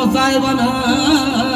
ah da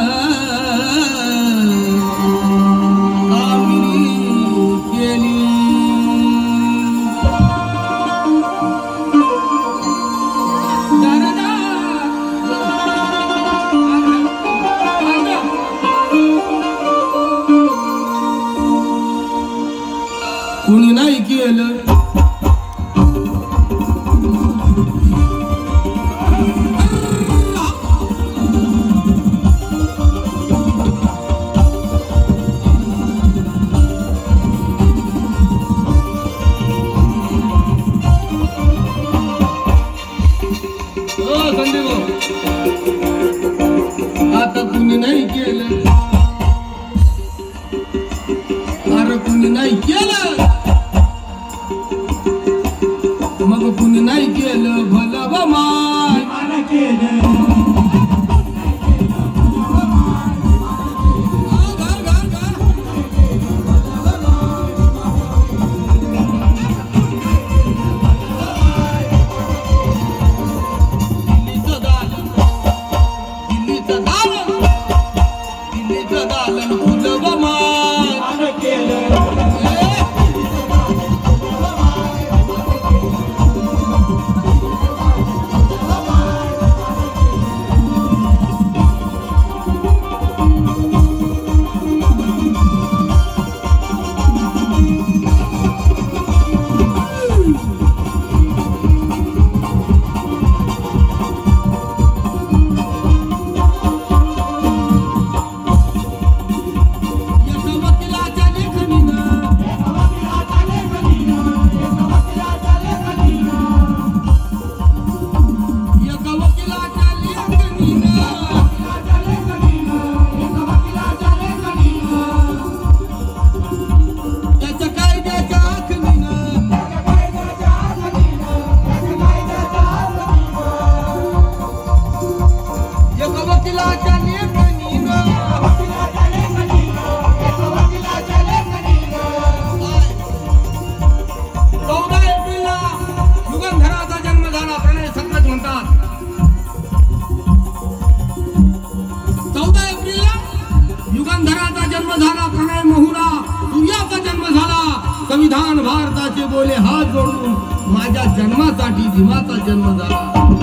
जन्म झाला प्रणय महुरा सूर्याचा जन्म झाला. संविधान भारताचे बोले हात जोडून माझ्या जन्मासाठी भीमाचा जन्म झाला.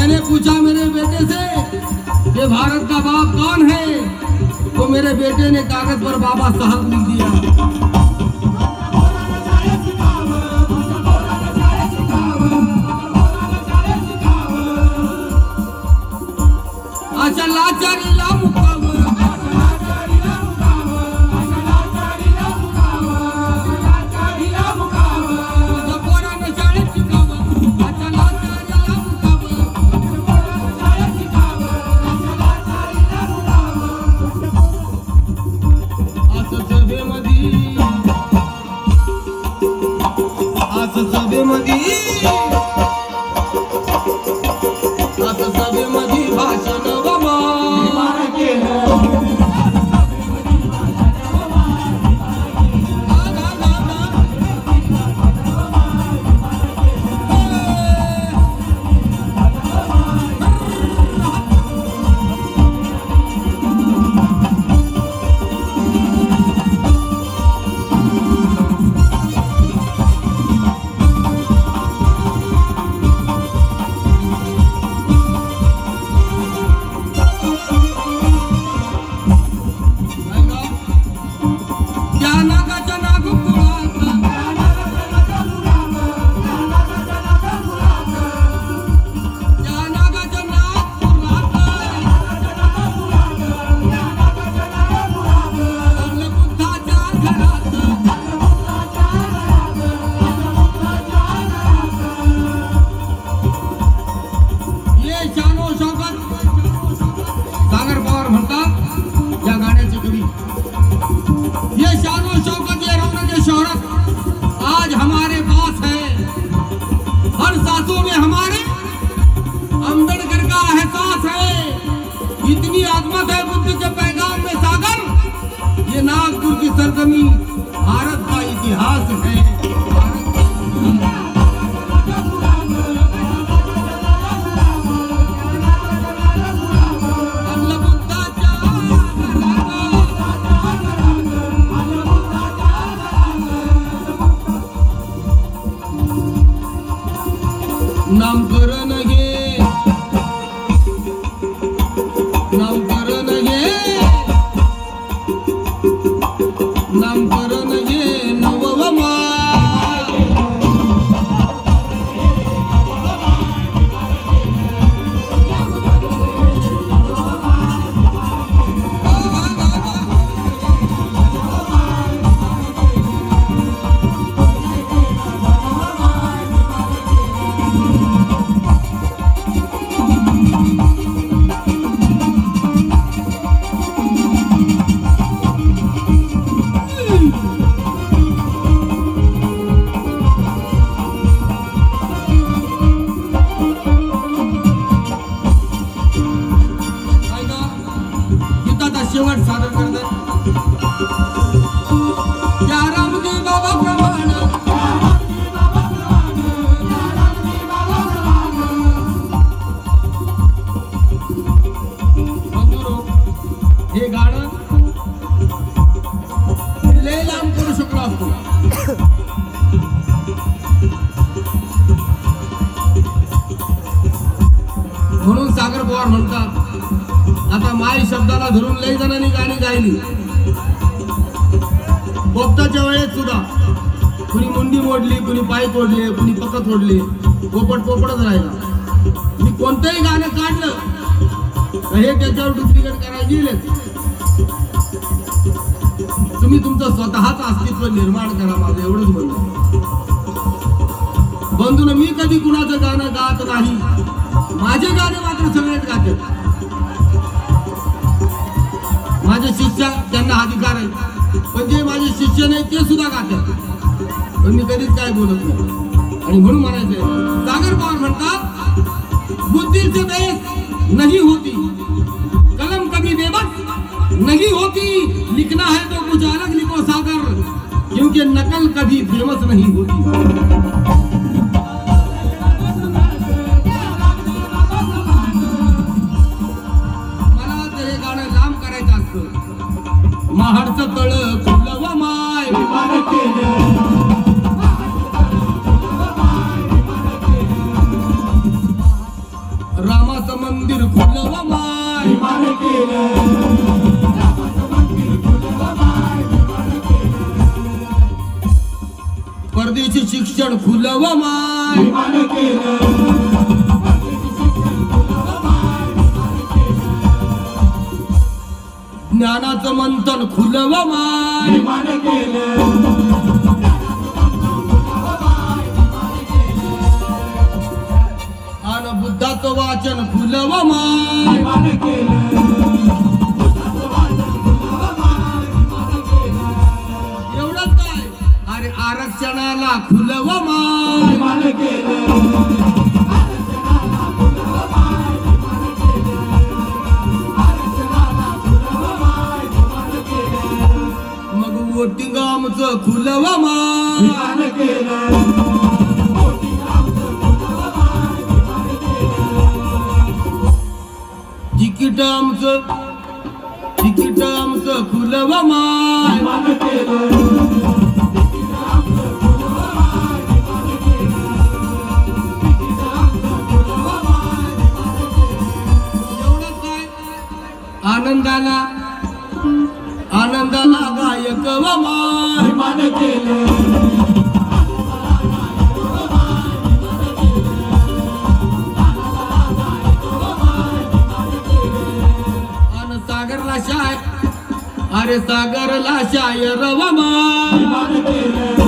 मैंने पूछा मेरे बेटे से ये भारत का बाप कौन है? तो मेरे बेटे ने कागज पर बाबा साहब लिख दिया। caminho. धरून लई जणांनी गाणी गायली. बोपटाच्या वेळेत सुद्धा. कुणी मुंडी मोडली कुणी पाय तोडले कुणी पक तोडले पोपट पोपटच राहिला. मी कोणतंही गाणं काढलं हे त्याच्यावर डुप्लिकेट करायला गेलेच तुम्ही तुमचं स्वतःच अस्तित्व निर्माण करा माझं एवढंच म्हणणं बंधून मी कधी कुणाचं गाणं गात नाही. माझे गाणे मात्र सगळेच गाते माझे त्यांना अधिकार आहे. पण जे माझे शिष्य नाही ते सुद्धा गातात पण मी कधीच काय बोलत नाही. आणि म्हणून म्हणायचंय सागर पवार म्हणतात बुद्धीचे बेस नाही होती कलम कभी बेबस नहीं होती. लिखना है तो कुछ अलग लिखो सागर. क्योंकि नकल कभी फेमस नहीं होती. पहाडचं तळ खुलव माय विमान केलं. रामाचं मंदिर खुलव माय विमान परदेशी शिक्षण खुलव माय विमान केलं. ज्ञानाचं मंथन खुलं व माय. आणि बुद्धाचं वाचन खुलं व माय. एवढंच काय? अरे आरक्षणाला खुलं व माय. वोटिंग आमचं खुलं व माय तिकीट आमचं तिकीट आमचं खुलं व माय एवढं काय आनंदाला आनंदाला गायक व माय. अन सागरला शाय. अरे सागरला शायर व माय. या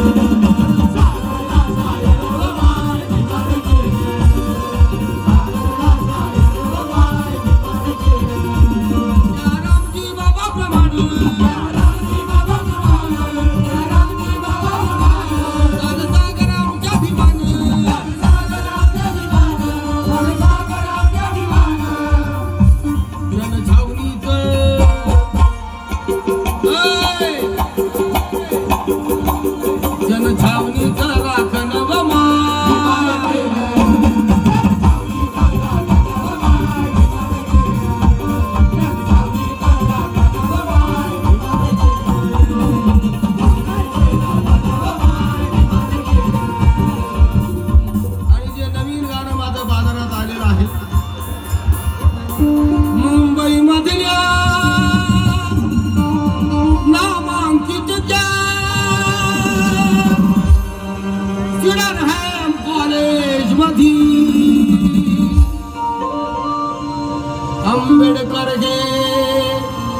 आंबेडकर जे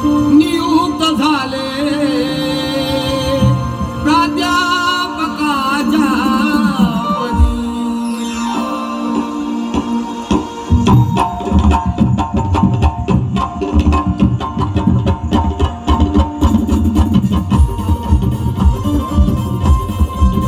नियुक्त झाले.